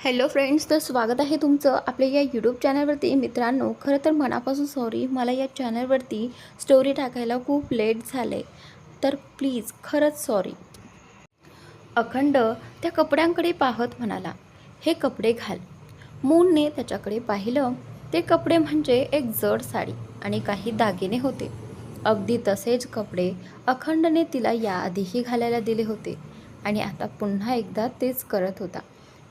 Hello friends तर स्वागत आहे तुमचं आपल्या या यूट्यूब चॅनलवरती. मित्रांनो खरं तर मनापासून सॉरी मला या चॅनलवरती स्टोरी टाकायला खूप लेट झालं तर प्लीज खरंच सॉरी अखंड त्या कपड्यांकडे पाहत म्हणाला हे कपडे घाल. मूनने त्याच्याकडे पाहिलं ते कपडे म्हणजे एक जड साडी आणि काही दागिने होते. अगदी तसेच कपडे अखंडने तिला याआधीही घालायला दिले होते. आणि आता पुन्हा एकदा तेच करत होता.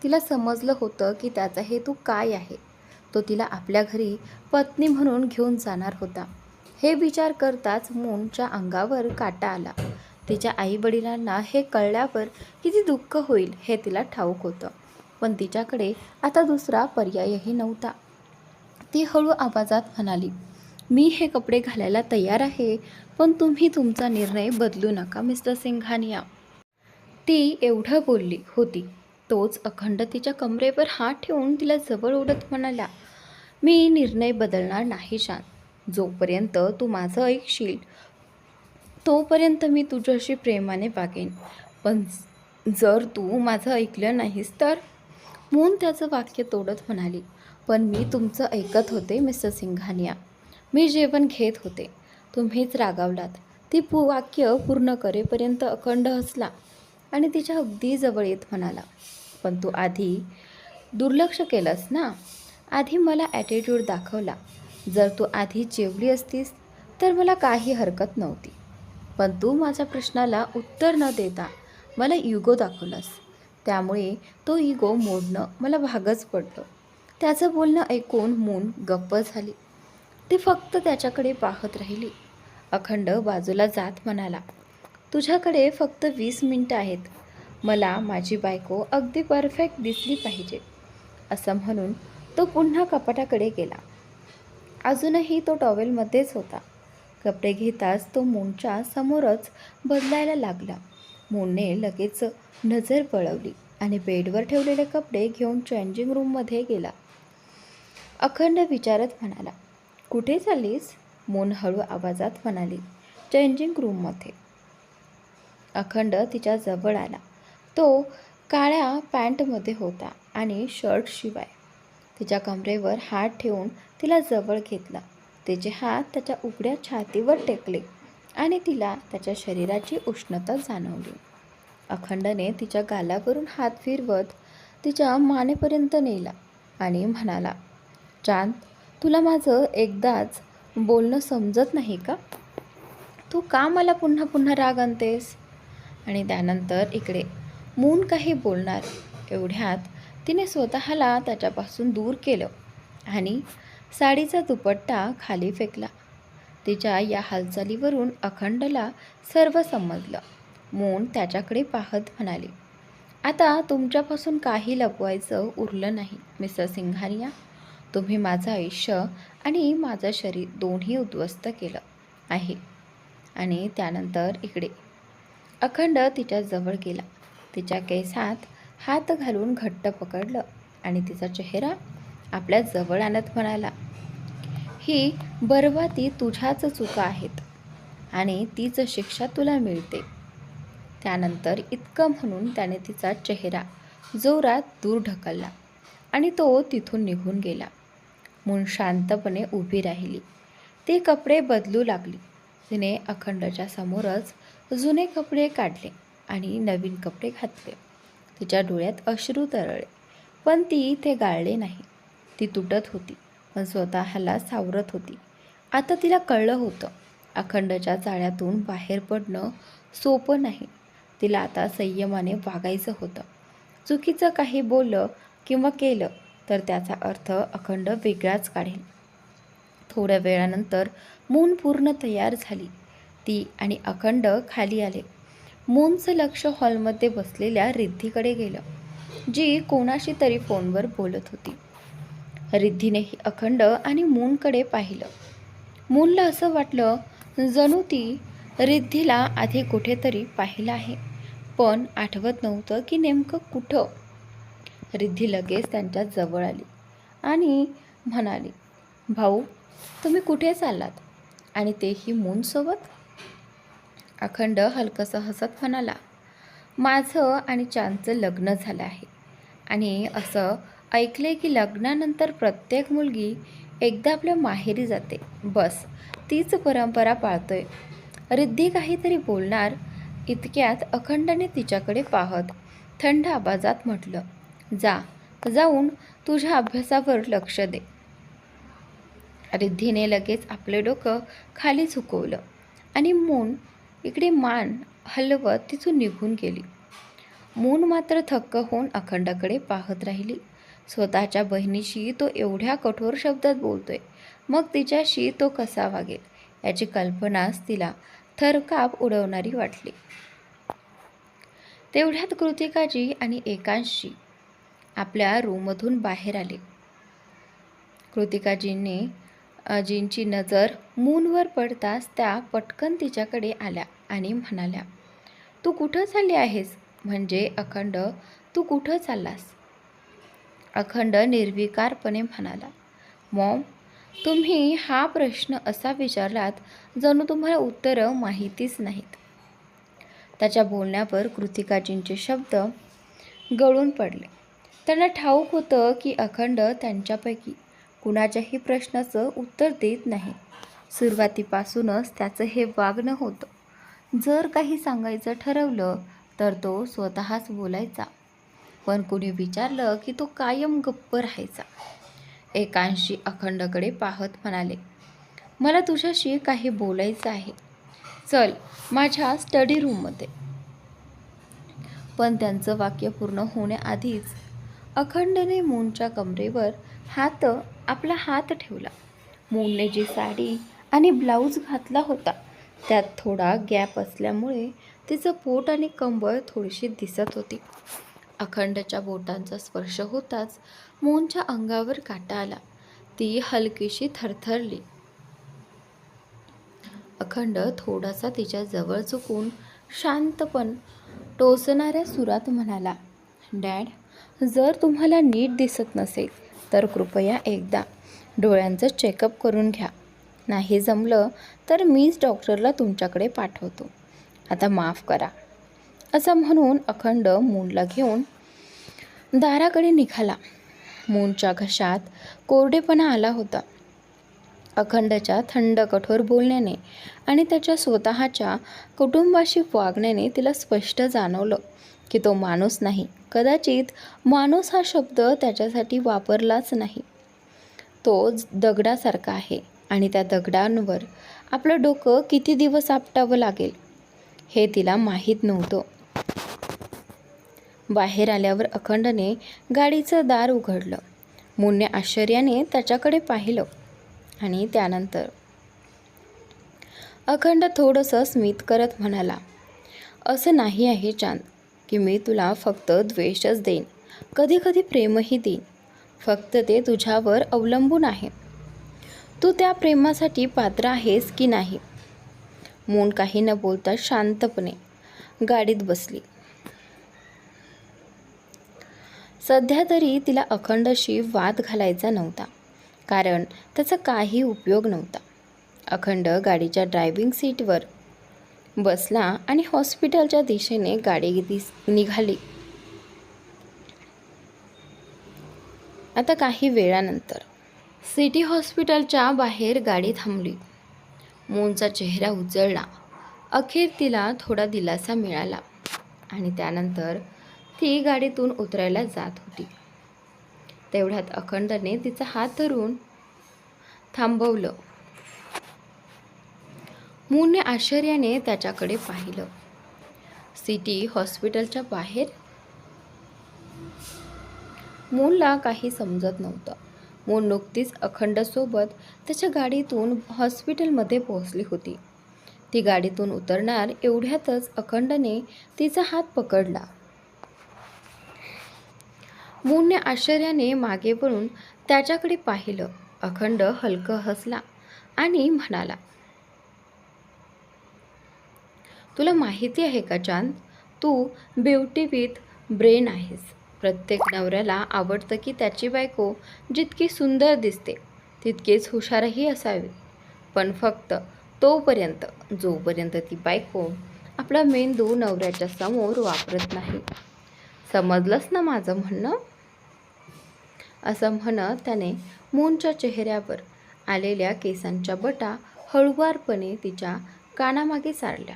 तिला समजलं होतं की त्याचा हेतू काय आहे. तो तिला आपल्या घरी पत्नी म्हणून घेऊन जाणार होता. हे विचार करताच मूनच्या अंगावर काटा आला. तिच्या आईवडिलांना हे कळल्यावर किती दुःख होईल हे तिला ठाऊक होतं. पण तिच्याकडे आता दुसरा पर्यायही नव्हता. ती हळू आवाजात म्हणाली मी हे कपडे घालायला तयार आहे पण तुम्ही तुमचा निर्णय बदलू नका मिस्टर सिंघानिया. ती एवढं बोलली होती. तोच अखंड तिच्या कमरेवर हात ठेवून तिला जवळ ओढत म्हणाला मी निर्णय बदलणार नाही शांत जोपर्यंत तू माझं ऐकशील तोपर्यंत मी तुझ्याशी प्रेमाने वागेन. पण जर तू माझं ऐकलं नाहीस तर? मून त्याचं वाक्य तोडत म्हणाली पण मी तुमचं ऐकत होते मिस्टर सिंघानिया. मी जेवण घेत होते. तुम्हीच रागावलात. ती पु वाक्य पूर्ण करेपर्यंत अखंड हसला. आणि तिच्या अगदी जवळ येत म्हणाला पण तू आधी दुर्लक्ष केलंस ना? आधी मला ॲटिट्यूड दाखवला. जर तू आधी जेवली असतीस तर मला काही हरकत नव्हती. पण तू माझ्या प्रश्नाला उत्तर न देता मला इगो दाखवलास. त्यामुळे तो इगो मोडणं मला भागच पडलं. त्याचं बोलणं ऐकून मून गप्प झाली. ती फक्त त्याच्याकडे पाहत राहिली. अखंड बाजूला जात म्हणाला तुझ्याकडे फक्त वीस मिनटं आहेत. मला माझी बायको अगदी परफेक्ट दिसली पाहिजे असं म्हणून तो पुन्हा कपाटाकडे गेला. अजूनही तो टॉवेलमध्येच होता. कपडे घेताच तो मूनच्या समोरच बदलायला लागला. मूनने लगेच नजर पळवली आणि बेडवर ठेवलेले कपडे घेऊन चेंजिंग रूममध्ये गेला. अखंड विचारत म्हणाला कुठे चाललीस? मून हळू आवाजात म्हणाली चेंजिंग रूममध्ये. अखंड तिच्या जवळ आला. तो काळ्या पॅन्टमध्ये होता आणि शर्टशिवाय तिच्या कमरेवर हात ठेवून तिला जवळ घेतला. तिचे हात त्याच्या उघड्या छातीवर टेकले आणि तिला त्याच्या शरीराची उष्णता जाणवली. अखंडने तिच्या गालावरून हात फिरवत तिच्या मानेपर्यंत नेला आणि म्हणाला चांद तुला माझं एकदाच बोलणं समजत नाही का? तू का मला पुन्हा पुन्हा राग आणतेस? आणि त्यानंतर इकडे मून काही बोलणार. एवढ्यात तिने स्वतःला त्याच्यापासून दूर केलं आणि साडीचा दुपट्टा खाली फेकला. तिच्या या हालचालीवरून अखंडला सर्व समजलं. मून त्याच्याकडे पाहत म्हणाली आता तुमच्यापासून काही लपवायचं उरलं नाही मिस्टर सिंघानिया. तुम्ही माझं आयुष्य आणि माझं शरीर दोन्ही उद्ध्वस्त केलं आहे. आणि त्यानंतर इकडे अखंड तिच्याजवळ गेला. तिच्या केसात हात घालून घट्ट पकडलं आणि तिचा चेहरा आपल्या जवळ आणत म्हणाला ही बरबाती तुझ्याच चुका आहेत आणि तीच शिक्षा तुला मिळते त्यानंतर इतकं म्हणून त्याने तिचा चेहरा जोरात दूर ढकलला आणि तो तिथून निघून गेला. मून शांतपणे उभी राहिली. ती कपडे बदलू लागली. तिने अखंडच्या समोरच जुने कपडे काढले आणि नवीन कपडे घातले. तिच्या डोळ्यात अश्रू तरळले पण ती ते गाळले नाही. ती तुटत होती पण स्वतःला सावरत होती. आता तिला कळलं होतं अखंडच्या जाळ्यातून बाहेर पडणं सोपं नाही. तिला आता संयमाने वागायचं होतं. चुकीचं काही बोललं किंवा केलं तर त्याचा अर्थ अखंड वेगळाच काढेल. थोड्या वेळानंतर मून पूर्ण तयार झाली. ती आणि अखंड खाली आले. मोमचं लक्ष हॉलमध्ये बसलेल्या रिद्धीकडे गेलं जी कोणाशी तरी फोनवर बोलत होती. रिद्धीनेही अखंड आणि मूनकडे पाहिलं. मूनला असं वाटलं जणू ती रिद्धीला आधी कुठेतरी पाहिलं आहे पण आठवत नव्हतं की नेमकं कुठं. रिद्धी लगेच त्यांच्या जवळ आली आणि म्हणाली भाऊ तुम्ही कुठे चाललात? आणि तेही मूनसोबत अखंड हलकंसं हसत म्हणाला माझं आणि चांदचं लग्न झालं आहे. आणि असं ऐकले की लग्नानंतर प्रत्येक मुलगी एकदा आपल्या माहेरी जाते. बस तीच परंपरा पाळतोय. रिद्धी काहीतरी बोलणार इतक्यात अखंडने तिच्याकडे पाहत थंड आवाजात म्हटलं जा जाऊन तुझ्या अभ्यासावर लक्ष दे. रिद्धीने लगेच आपले डोकं खाली झुकवलं आणि मून इकडे मान हलवत तिथून निघून गेली. मून मात्र थक्क होऊन अखंडाकडे पाहत राहिली. स्वतःच्या बहिणीशी तो एवढ्या कठोर शब्दात बोलतोय. मग तिच्याशी तो कसा वागेल याची कल्पनाच तिला थरकाप उडवणारी वाटली. तेवढ्यात कृतिकाजी आणि एकांशी आपल्या रूममधून बाहेर आले. कृतिकाजींनी जींची नजर मूनवर पडताच त्या पटकन तिच्याकडे आल्या आणि म्हणाल्या तू कुठं चालली आहेस? म्हणजे अखंड तू कुठं चाललास? अखंड निर्विकारपणे म्हणाला मॉम तुम्ही हा प्रश्न असा विचारलात जणू तुम्हाला उत्तरं माहितीच नाहीत. त्याच्या बोलण्यावर कृतिकाजींचे शब्द गळून पडले. त्यांना ठाऊक होतं की अखंड त्यांच्यापैकी कुणाच्याही प्रश्नाचं उत्तर देत नाही. सुरुवातीपासूनच त्याचं हे वागणं होतं. जर काही सांगायचं ठरवलं तर तो स्वतःच बोलायचा. पण कुणी विचारलं की तो कायम गप्प राहायचा. एकांशी अखंडकडे पाहत म्हणाले मला तुझ्याशी काही बोलायचं आहे. चल माझ्या स्टडी रूममध्ये पण त्यांचं वाक्य पूर्ण होण्याआधीच अखंडने मूनच्या कमरेवर हात आपला हात ठेवला. मूनने जी साडी आणि ब्लाऊज घातला होता. त्यात थोडा गॅप असल्यामुळे तिचं पोट आणि कंबर थोडीशी दिसत होती. अखंडच्या बोटांचा स्पर्श होताच मोनच्या अंगावर काटा आला. ती हलकीशी थरथरली. अखंड थोडासा तिच्या जवळ चुकून शांतपण टोचणाऱ्या सुरात म्हणाला डॅड जर तुम्हाला नीट दिसत नसेल तर कृपया एकदा डोळ्यांचं चेकअप करून घ्या. नाही जमलं तर मीच डॉक्टरला तुमच्याकडे पाठवतो. आता माफ करा. असं म्हणून अखंड मूनला घेऊन दाराकडे निघाला. मूनच्या घशात कोरडेपणा आला होता. अखंडच्या थंड कठोर बोलण्याने आणि त्याच्या स्वतःच्या कुटुंबाशी वागण्याने तिला स्पष्ट जाणवलं. की तो माणूस नाही. कदाचित माणूस हा शब्द त्याच्यासाठी वापरलाच नाही. तो दगडासारखा आहे आणि त्या दगडांवर आपलं डोकं किती दिवस आपटावं लागेल हे तिला माहीत नव्हतं. बाहेर आल्यावर अखंडने गाडीचं दार उघडलं. मुन्ने आश्चर्याने त्याच्याकडे पाहिलं आणि त्यानंतर अखंड थोडंसं स्मित करत म्हणाला असं नाही आहे चांद. की मी तुला फक्त द्वेषच देईन. कधीकधी प्रेमही देईन. फक्त ते तुझ्यावर अवलंबून आहे. तू त्या प्रेमासाठी पात्र आहेस की नाही? मून काही न बोलता शांतपणे गाडीत बसली. सध्या तरी तिला अखंडशी वाद घालायचा नव्हता कारण त्याचा काही उपयोग नव्हता. अखंड गाडीच्या ड्रायव्हिंग सीटवर बसला आणि हॉस्पिटलच्या दिशेने गाडी दिस निघाली. आता काही वेळानंतर सिटी हॉस्पिटलच्या बाहेर गाडी थांबली. मोनचा चेहरा उजळला. अखेर तिला थोडा दिलासा मिळाला आणि त्यानंतर ती गाडीतून उतरायला जात होती. तेवढ्यात अखंडने तिचा हात धरून थांबवलं. मूनने आश्चर्याने त्याच्याकडे पाहिलं. सिटी हॉस्पिटलच्या बाहेर? मूनला काही समजत नव्हतं. मून नुकतीच अखंडसोबत त्याच्या गाडीतून हॉस्पिटलमध्ये पोहोचली होती. ती गाडीतून उतरणार एवढ्यातच अखंडने तिचा हात पकडला. मूनने आश्चर्याने मागे वळून त्याच्याकडे पाहिलं. अखंड हलकं हसला आणि म्हणाला तुला माहिती आहे का चांद? तू ब्युटी विथ ब्रेन आहेस. प्रत्येक नवऱ्याला आवडतं की त्याची बायको जितकी सुंदर दिसते तितकीच हुशारही असावी. पण फक्त तोपर्यंत जोपर्यंत ती बायको आपला मेंदू नवऱ्याच्या समोर वापरत नाही. समजलंच ना माझं म्हणणं? असं म्हणत त्याने मूनच्या चेहऱ्यावर आलेल्या केसांच्या बटा हळुवारपणे तिच्या कानामागे सारल्या.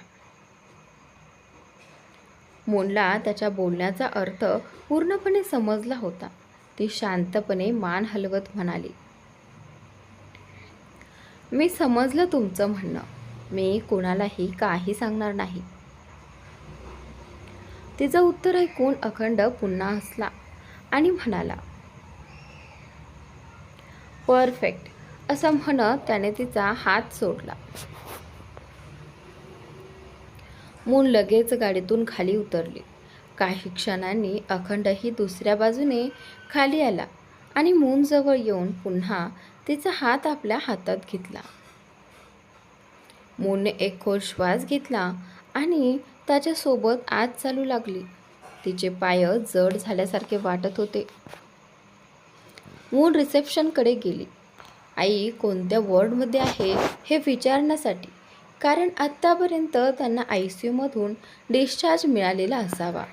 मोनला त्याच्या बोलण्याचा अर्थ पूर्णपणे समजला होता. ती शांतपणे मान हलवत म्हणाली मी समजलं तुमचं म्हणणं. मी कोणालाही काही सांगणार नाही. तिचं उत्तर ऐकून अखंड पुन्हा हसला आणि म्हणाला परफेक्ट. असं म्हणत त्याने तिचा हात सोडला. मून लगेच गाडीतून खाली उतरली. काही क्षणांनी अखंडही दुसऱ्या बाजूने खाली आला आणि मूनजवळ येऊन पुन्हा तिचा हात आपल्या हातात घेतला. मूनने एक खोल श्वास घेतला आणि त्याच्यासोबत आत चालू लागली. तिचे पाय जड झाल्यासारखे वाटत होते. मून रिसेप्शनकडे गेली. आई कोणत्या वॉर्डमध्ये आहे हे विचारण्यासाठी? कारण आत्तापर्यंत त्यांना आय सी यूमधून डिस्चार्ज मिळालेला असावा.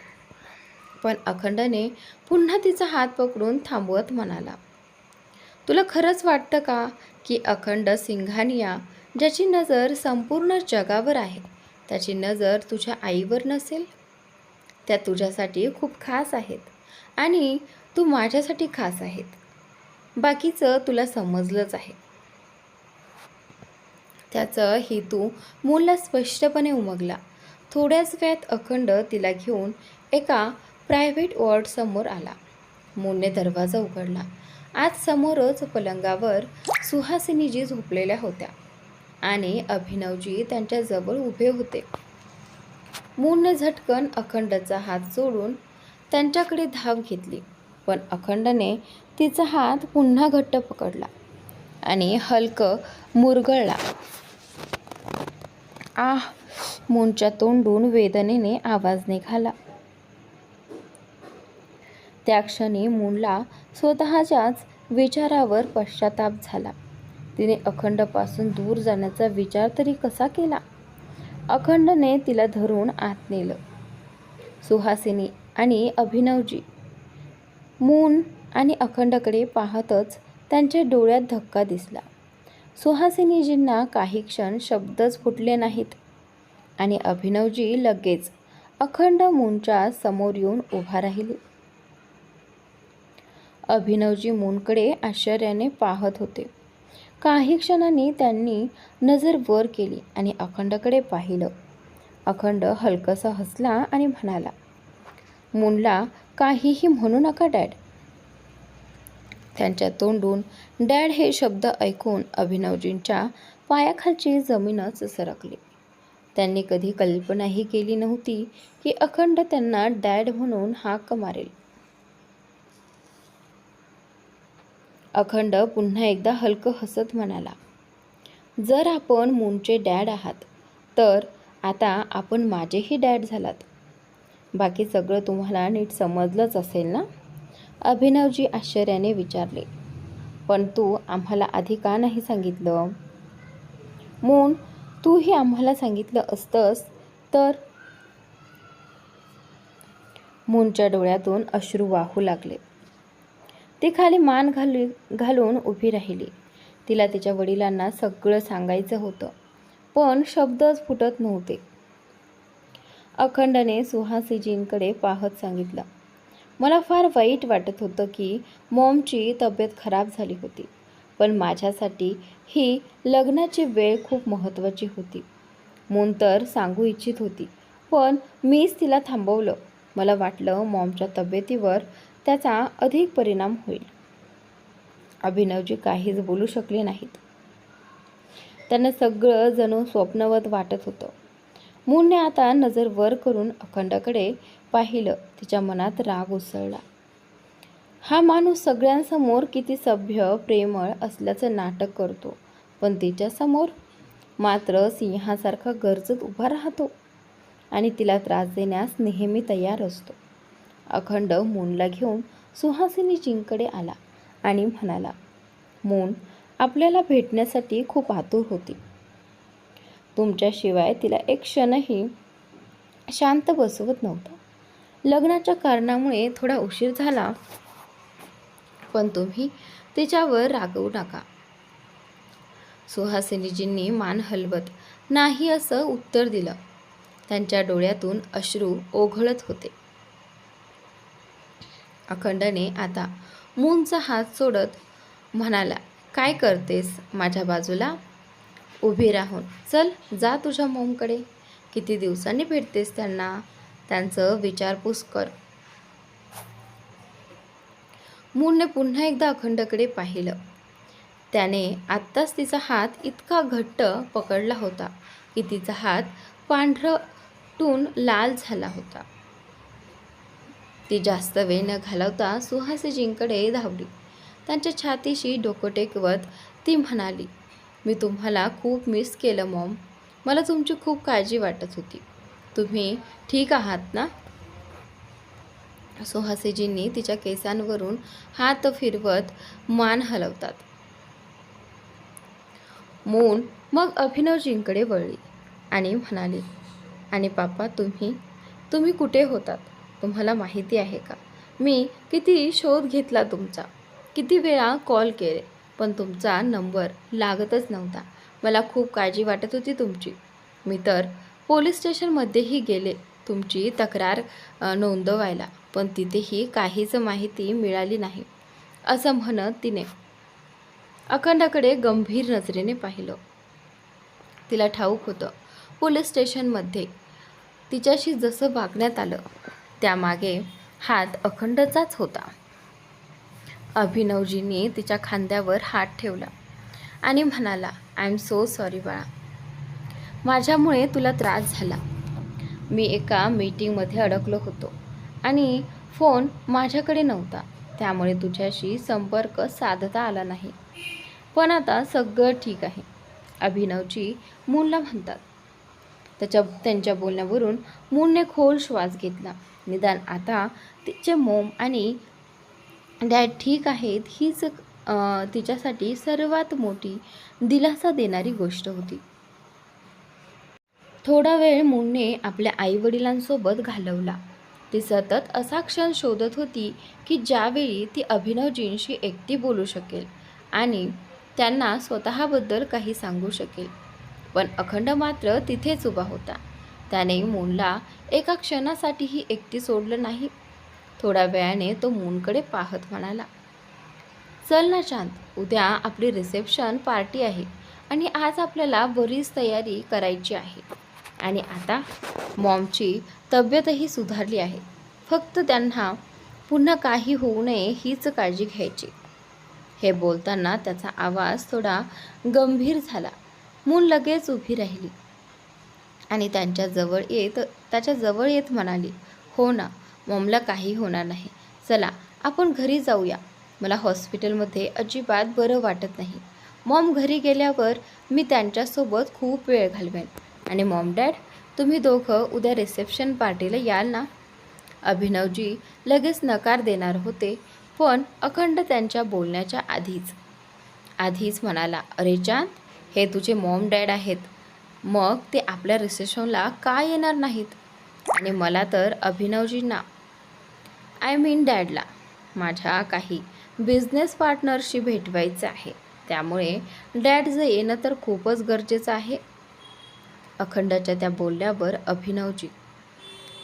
पण अखंडने पुन्हा तिचा हात पकडून थांबवत म्हणाला तुला खरंच वाटतं का की अखंड सिंघानिया ज्याची नजर संपूर्ण जगावर आहे त्याची नजर तुझ्या आईवर नसेल? त्या तुझ्यासाठी खूप खास आहेत आणि तू माझ्यासाठी खास आहेत. बाकीचं तुला समजलंच आहे. त्याचा हेतू मूलला स्पष्टपणे उमगला. थोड्याच वेळात अखंड तिला घेऊन एका प्रायव्हेट वॉर्डसमोर आला. मूलने दरवाजा उघडला. आज समोरच पलंगावर सुहासिनीजी झोपलेल्या होत्या आणि अभिनवजी त्यांच्याजवळ उभे होते. मूलने झटकन अखंडचा हात जोडून त्यांच्याकडे धाव घेतली पण अखंडने तिचा हात पुन्हा घट्ट पकडला आणि हलकं मुरगळला. आह मूनच्या तोंडून वेदनेने आवाज निघाला. त्या क्षणी मूनला स्वतःच्याच विचारावर पश्चाताप झाला. तिने अखंडपासून दूर जाण्याचा विचार तरी कसा केला? अखंडने तिला धरून आत नेलं. सुहासिनी आणि अभिनवजी. मून आणि अखंडकडे पाहतच त्यांच्या डोळ्यात धक्का दिसला. सुहासिनीजींना काही क्षण शब्दच फुटले नाहीत. आणि अभिनवजी लगेच अखंड मूनच्या समोर येऊन उभा राहिले. अभिनवजी मूनकडे आश्चर्याने पाहत होते. काही क्षणांनी त्यांनी नजर वर केली आणि अखंडकडे पाहिलं. अखंड हलकसा हसला आणि म्हणाला मूनला काहीही म्हणू नका डॅड. त्यांच्या तोंडून डॅड हे शब्द ऐकून अभिनवजींच्या पायाखालची जमीनच सरकली. त्यांनी कधी कल्पनाही केली नव्हती की अखंड त्यांना डॅड म्हणून हाक मारेल. अखंड पुन्हा एकदा हलकं हसत म्हणाला जर आपण मूनचे डॅड आहात तर आता आपण माझेही डॅड झालात. बाकी सगळं तुम्हाला नीट समजलंच असेल ना? अभिनवजी आश्चर्याने विचारले पण तू आम्हाला आधी का नाही सांगितलं? मून तूही आम्हाला सांगितलं असतंस तर? मूनच्या डोळ्यातून अश्रू वाहू लागले. ती खाली मान घालू घालून उभी राहिली. तिला तिच्या वडिलांना सगळं सांगायचं होतं पण शब्दच फुटत नव्हते. अखंडने सुहासीजींकडे पाहत सांगितलं मला फार वाईट वाटत होतं की मॉमची तब्येत खराब झाली होती. पण माझ्यासाठी ही लग्नाची वेळ खूप महत्त्वाची होती. मून तर सांगू इच्छित होती पण मीच तिला थांबवलं. मला वाटलं मॉमच्या तब्येतीवर त्याचा अधिक परिणाम होईल. अभिनवजी काहीच बोलू शकले नाहीत. त्यांना सगळं जणू स्वप्नवत वाटत होतं. मूनने आता नजर वर करून अखंडकडे पाहिलं. तिच्या मनात राग उसळला. हा माणूस सगळ्यांसमोर किती सभ्य प्रेमळ असल्याचं नाटक करतो. पण तिच्यासमोर मात्र सिंहासारखा गरजत उभा राहतो आणि तिला त्रास देण्यास नेहमी तयार असतो. अखंड मूनला घेऊन सुहासिनीजींकडे आला आणि म्हणाला मून आपल्याला भेटण्यासाठी खूप आतुर होती. तुमच्याशिवाय तिला एक क्षणही शांत बसवत नव्हता. लग्नाच्या कारणामुळे थोडा उशीर झाला. पण तुम्ही तिच्यावर रागवू नका. सुहासिनीजींनी मान हलवत नाही असं उत्तर दिलं. त्यांच्या डोळ्यातून अश्रू ओघळत होते. अखंडने आता मूनचा हात सोडत म्हणाला काय करतेस माझ्या बाजूला? उभी राहून. चल जा तुझ्या मोमकडे. किती दिवसांनी भेटतेस त्यांना? त्यांचं विचारपूस कर. मूलने पुन्हा एकदा अखंडकडे पाहिलं. त्याने आत्ताच तिचा हात इतका घट्ट पकडला होता की तिचा हात पांढरटून लाल झाला होता. ती जास्त वेळ न घालवता सुहासिजींकडे धावली. त्यांच्या छातीशी डोकं टेकवत ती म्हणाली मी तुम्हाला खूप मिस केलं मॉम मला तुमची खूप काळजी वाटत होती. तुम्ही ठीक आहात ना? सुहासेजींनी तिच्या केसांवरून हात फिरवत मान हलवतात. मून मग अभिनवजींकडे वळली आणि म्हणाली आणि पापा तुम्ही? तुम्ही कुठे होतात? तुम्हाला माहिती आहे का? मी किती शोध घेतला तुमचा. किती वेळा कॉल केले. पण तुमचा नंबर लागतच नव्हता. मला खूप काळजी वाटत होती तुमची. मी तर पोलीस स्टेशनमध्येही गेले तुमची तक्रार नोंदवायला पण तिथेही काहीच माहिती मिळाली नाही असं म्हणत तिने अखंडाकडे गंभीर नजरेने पाहिलं. तिला ठाऊक होतं पोलीस स्टेशनमध्ये तिच्याशी जसं वागण्यात आलं त्यामागे हात अखंडचाच होता. अभिनवजींनी तिच्या खांद्यावर हात ठेवला आणि म्हणाला आय एम सो सॉरी बाळा. माझ्यामुळे तुला त्रास झाला. मी एका मीटिंगमध्ये अडकलो होतो आणि फोन माझ्याकडे नव्हता. त्यामुळे तुझ्याशी संपर्क साधता आला नाही. पण आता सगळं ठीक आहे. अभिनवची मूलला म्हणतात. त्याच्या त्यांच्या बोलण्यावरून मूलने खोल श्वास घेतला. निदान आता तिचे मोम आणि डॅड ठीक आहेत हीच तिच्यासाठी सर्वात मोठी दिलासा देणारी गोष्ट होती. थोडा वेळ मुन्ने आपल्या आईवडिलांसोबत घालवला. ती सतत असा क्षण शोधत होती की ज्यावेळी ती अभिनवजींशी एकटी बोलू शकेल आणि त्यांना स्वतःबद्दल काही सांगू शकेल. पण अखंड मात्र तिथेच उभा होता. त्याने मुनला एका क्षणासाठीही एकटी सोडलं नाही थोड्या वेळाने तो मूनकडे पाहत म्हणाला चल ना शांत उद्या आपली रिसेप्शन पार्टी आहे आणि आज आपल्याला बरीच तयारी करायची आहे. आणि आता मॉमची तब्येतही सुधारली आहे. फक्त त्यांना पुन्हा काही होऊ नये हीच काळजी घ्यायची. हे बोलताना त्याचा आवाज थोडा गंभीर झाला. मून लगेच उभी राहिली आणि त्यांच्याजवळ येत त्याच्याजवळ येत म्हणाली हो ना मॉमला काही होणार नाही. चला आपण घरी जाऊया. मला हॉस्पिटलमध्ये अजिबात बरं वाटत नाही. मॉम घरी गेल्यावर मी त्यांच्यासोबत खूप वेळ घालवेन. आणि मॉम डॅड तुम्ही दोघं उद्या रिसेप्शन पार्टीला याल ना? अभिनवजी लगेच नकार देणार होते पण अखंड त्यांच्या बोलण्याच्या आधीच. आधीच म्हणाला अरे चांद हे तुझे मॉम डॅड आहेत. मग ते आपल्या रिसेप्शनला का येणार नाहीत? आणि मला तर अभिनवजींना आय मीन डॅडला. माझ्या काही बिझनेस पार्टनरशी भेटवायचं आहे. त्यामुळे डॅडचं येणं तर खूपच गरजेचं आहे. अखंडाच्या त्या बोलल्यावर अभिनवजी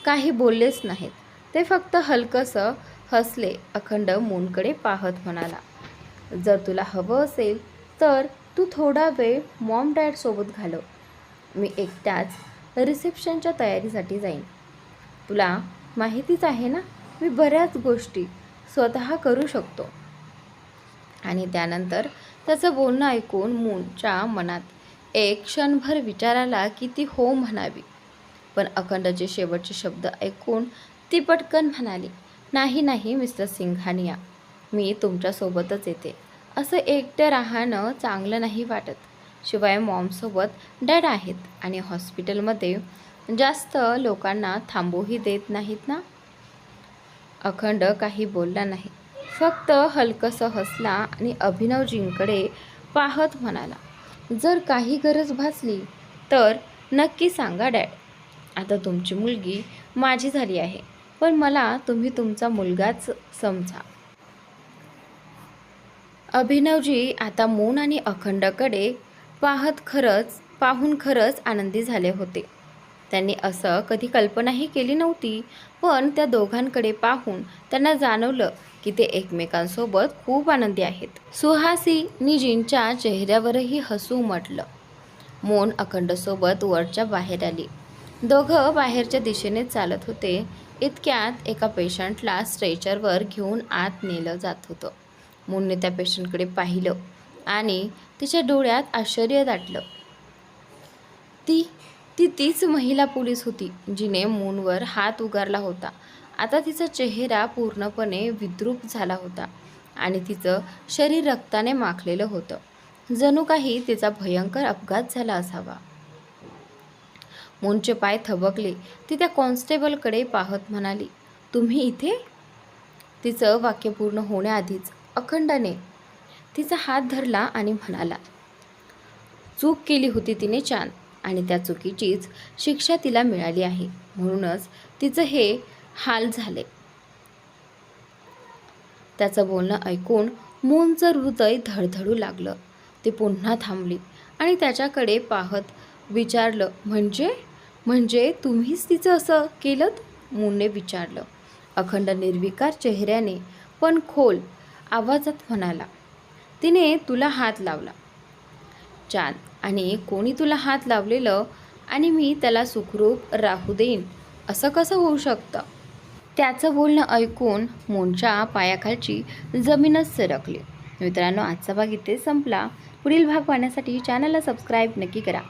काही बोललेच नाहीत. ते फक्त हलकंसं हसले. अखंड मूनकडे पाहत म्हणाला जर तुला हवं असेल तर तू थोडा वेळ मॉम डॅडसोबत घालव. मी एकट्याच रिसेप्शनच्या तयारीसाठी जाईन. तुला माहितीच आहे ना मी बऱ्याच गोष्टी स्वतः करू शकतो. आणि त्यानंतर त्याचं बोलणं ऐकून मूनच्या मनात एक क्षणभर विचाराला की ती हो म्हणावी. पण अखंडचे शेवटचे शब्द ऐकून ती पटकन म्हणाली नाही नाही मिस्टर सिंघानिया मी तुमच्यासोबतच येते. असं एकटं राहणं चांगलं नाही वाटत. शिवाय मॉमसोबत डॅड आहेत आणि हॉस्पिटलमध्ये जास्त लोकांना थांबूही देत नाहीत ना? अखंड काही बोलला नाही. फक्त हलकंसं हसला आणि अभिनवजींकडे पाहत म्हणाला जर काही गरज भासली तर नक्की सांगा डॅड. आता तुमची मुलगी माझी झाली आहे पण मला तुम्ही तुमचा मुलगाच समजा. अभिनवजी आता मून आणि अखंडकडे पाहत खरंच पाहून खरंच आनंदी झाले होते. त्यांनी असं कधी कल्पनाही केली नव्हती. पण त्या दोघांकडे पाहून त्यांना जाणवलं की ते एकमेकांसोबत खूप आनंदी आहेत. सुहासिनीजींच्या चेहऱ्यावरही हसू म्हटलं. मोन अखंडसोबत वरच्या बाहेर आली. दोघं बाहेरच्या दिशेने चालत होते. इतक्यात एका पेशंटला स्ट्रेचरवर घेऊन आत नेलं जात होतं. मोनने त्या पेशंटकडे पाहिलं आणि तिच्या डोळ्यात आश्चर्य दाटलं. ती ती तीच महिला पोलीस होती जिने मूनवर हात उगारला होता. आता तिचा चेहरा पूर्णपणे विद्रूप झाला होता आणि तिचं शरीर रक्ताने माखलेलं होतं. जणू काही तिचा भयंकर अपघात झाला असावा. मूनचे पाय थबकले. ती त्या कॉन्स्टेबलकडे पाहत म्हणाली तुम्ही इथे? तिचं वाक्य पूर्ण होण्याआधीच अखंडाने तिचा हात धरला आणि म्हणाला चूक केली होती तिने छान आणि त्या चुकीचीच शिक्षा तिला मिळाली आहे. म्हणूनच तिचं हे हाल झाले. त्याचं बोलणं ऐकून मूनचं हृदय धडधडू लागलं. ती पुन्हा थांबली आणि त्याच्याकडे पाहत विचारलं म्हणजे? म्हणजे तुम्हीच तिचं असं केलं मूनने विचारलं. अखंड निर्विकार चेहऱ्याने पण खोल आवाजात म्हणाला तिने तुला हात लावला. चांद आणि कोणी तुला हात लावलेलं आणि मी त्याला सुखरूप राहू देईन असं कसं होऊ शकतं? त्याचं बोलणं ऐकून मोनच्या पायाखालची जमीनच सरकली. मित्रांनो आजचा भाग इथे संपला. पुढील भाग पाहण्यासाठी चॅनलला सबस्क्राईब नक्की करा.